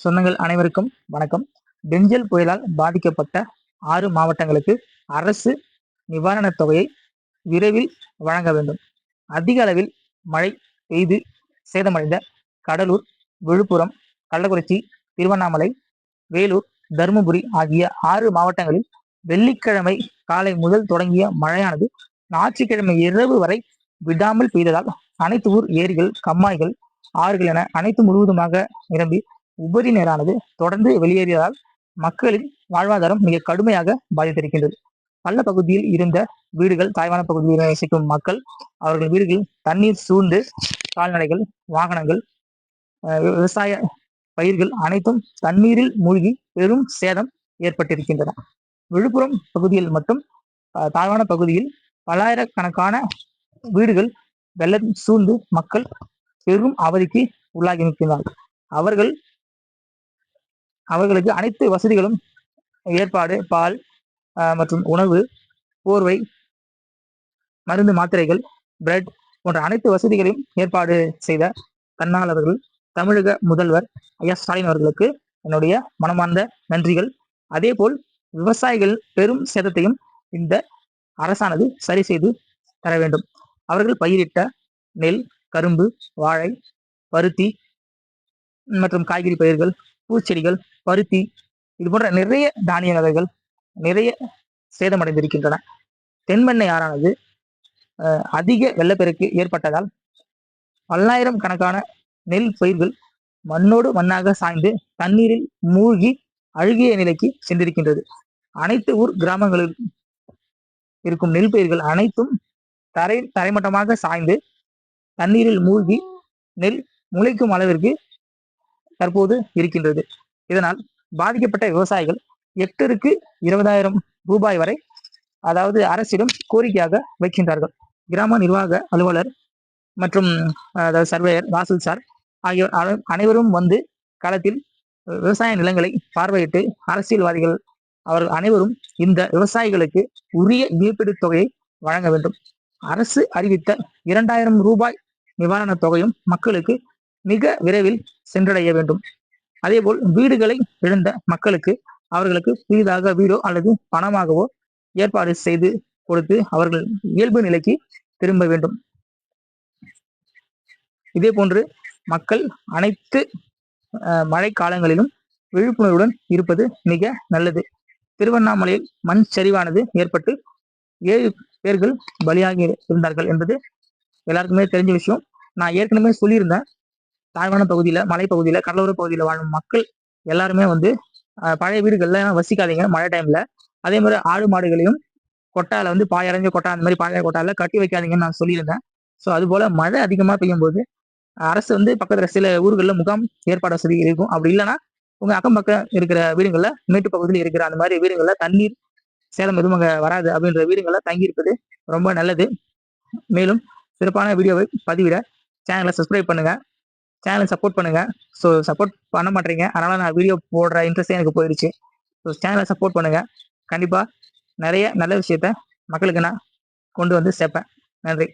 சொந்தங்கள் அனைவருக்கும் வணக்கம். டெஞ்சல் புயலால் பாதிக்கப்பட்ட ஆறு மாவட்டங்களுக்கு அரசு நிவாரணத் தொகையை விரைவில் வழங்க வேண்டும். அதிக அளவில் மழை பெய்து சேதமடைந்த கடலூர் விழுப்புரம் கள்ளக்குறிச்சி திருவண்ணாமலை வேலூர் தருமபுரி ஆகிய ஆறு மாவட்டங்களில் வெள்ளிக்கிழமை காலை முதல் தொடங்கிய மழையானது ஞாயிற்றுக்கிழமை இரவு வரை விடாமல் பெய்ததால் அனைத்து ஊர் ஏரிகள் கம்மாய்கள் ஆறுகள் என அனைத்து முழுவதுமாக நிரம்பி உபரி நீரானது தொடர்ந்து வெளியேறியதால் மக்களின் வாழ்வாதாரம் மிக கடுமையாக பாதித்திருக்கின்றது. பள்ள பகுதியில் இருந்த வீடுகள் தாய்வான பகுதியில் வசிக்கும் மக்கள் அவர்கள் வீடுகளில் தண்ணீர் சூழ்ந்து கால்நடைகள் வாகனங்கள் அஹ் விவசாய பயிர்கள் அனைத்தும் தண்ணீரில் மூழ்கி பெரும் சேதம் ஏற்பட்டிருக்கின்றன. விழுப்புரம் பகுதியில் மட்டும் அஹ், தாழ்வான பகுதியில் பல்லாயிரக்கணக்கான வீடுகள் வெள்ளம் சூழ்ந்து மக்கள் பெரும் அவதிக்கு உள்ளாகி நிற்கிறார்கள் அவர்கள் அவர்களுக்கு அனைத்து வசதிகளும் ஏற்பாடு பால் மற்றும் உணவு போர்வை மருந்து மாத்திரைகள் பிரெட் போன்ற அனைத்து வசதிகளையும் ஏற்பாடு செய்த தன்னாளர்கள் தமிழக முதல்வர் ஐயா ஸ்டாலின் அவர்களுக்கு என்னுடைய மனமார்ந்த நன்றிகள். அதேபோல் விவசாயிகள் பெரும் சேதத்தையும் இந்த அரசானது சரி செய்து தர வேண்டும். அவர்கள் பயிரிட்ட நெல் கரும்பு வாழை பருத்தி மற்றும் காய்கறி பயிர்கள் பூச்செடிகள் பருத்தி இது போன்ற நிறைய தானிய வகைகள் நிறைய சேதமடைந்திருக்கின்றன. தென்மண்ணை ஆறானது அஹ், அதிக வெள்ளப்பெருக்கு ஏற்பட்டதால் பல்லாயிரம் கணக்கான நெல் பயிர்கள் மண்ணோடு மண்ணாக சாய்ந்து தண்ணீரில் மூழ்கி அழுகிய நிலைக்கு சென்றிருக்கின்றது. அனைத்து ஊர் கிராமங்களில் இருக்கும் நெல் பயிர்கள் அனைத்தும் தரை தரைமட்டமாக சாய்ந்து தண்ணீரில் மூழ்கி நெல் முளைக்கும் அளவிற்கு தற்போது இருக்கின்றது. இதனால் பாதிக்கப்பட்ட விவசாயிகள் ஹெக்டருக்கு இருபதாயிரம் ரூபாய் வரை அதாவது அரசிடம் கோரிக்கையாக வைக்கின்றார்கள். கிராம நிர்வாக அலுவலர் மற்றும் அதாவது சர்வேயர் வாசல் சார் ஆகியோர் அனைவரும் வந்து களத்தில் விவசாய நிலங்களை பார்வையிட்டு அரசியல்வாதிகள் அவர்கள் அனைவரும் இந்த விவசாயிகளுக்கு உரிய இழப்பீடு தொகையை வழங்க வேண்டும். அரசு அறிவித்த இரண்டாயிரம் ரூபாய் நிவாரணத் தொகையும் மக்களுக்கு மிக விரைவில் சென்றடைய வேண்டும். அதேபோல் வீடுகளை இழந்த மக்களுக்கு அவர்களுக்கு புதிதாக வீடோ அல்லது பணமாகவோ ஏற்பாடு செய்து கொடுத்து அவர்கள் இயல்பு நிலைக்கு திரும்ப வேண்டும். இதே போன்று மக்கள் அனைத்து அஹ், மழை காலங்களிலும் விழிப்புணர்வுடன் இருப்பது மிக நல்லது. திருவண்ணாமலையில் மண் சரிவானது ஏற்பட்டு ஏழு பேர்கள் பலியாகி இருந்தார்கள் என்பது எல்லாருக்குமே தெரிஞ்ச விஷயம். நான் ஏற்கனவே சொல்லியிருந்தேன். தாழ்வான பகுதியில மலைப்பகுதியில கடலோர பகுதியில வாழும் மக்கள் எல்லாருமே வந்து பழைய வீடுகள்ல வசிக்காதீங்க மழை டைம்ல அதே மாதிரி ஆடு மாடுகளையும் கொட்டால வந்து பாயடைஞ்ச கொட்டா அந்த மாதிரி பாய கொட்டால கட்டி வைக்காதீங்கன்னு நான் சொல்லியிருந்தேன். ஸோ அது போல மழை அதிகமா பெய்யும் போது அரசு வந்து பக்கத்துல சில ஊர்களில் முகாம் ஏற்பாடு வசதி இருக்கும். அப்படி இல்லைன்னா உங்க அக்கம் பக்கம் இருக்கிற வீடுகள்ல மேட்டு பகுதியில் இருக்கிற அந்த மாதிரி வீடுகள்ல தண்ணீர் சேதம் எதுவும் அங்க வராது அப்படின்ற வீடுகள்ல தங்கியிருப்பது ரொம்ப நல்லது. மேலும் சிறப்பான வீடியோவை பதிவிட சேனலை சப்ஸ்கிரைப் பண்ணுங்க. சேனலை சப்போர்ட் பண்ணுங்க. ஸோ சப்போர்ட் பண்ண மாட்டீங்க அதனால நான் வீடியோ போடுற இன்ட்ரெஸ்டே எனக்கு போயிடுச்சு. ஸோ சேனலை சப்போர்ட் பண்ணுங்க. கண்டிப்பாக நிறைய நல்ல விஷயத்த மக்களுக்கு நான் கொண்டு வந்து சேர்ப்பேன். நன்றி.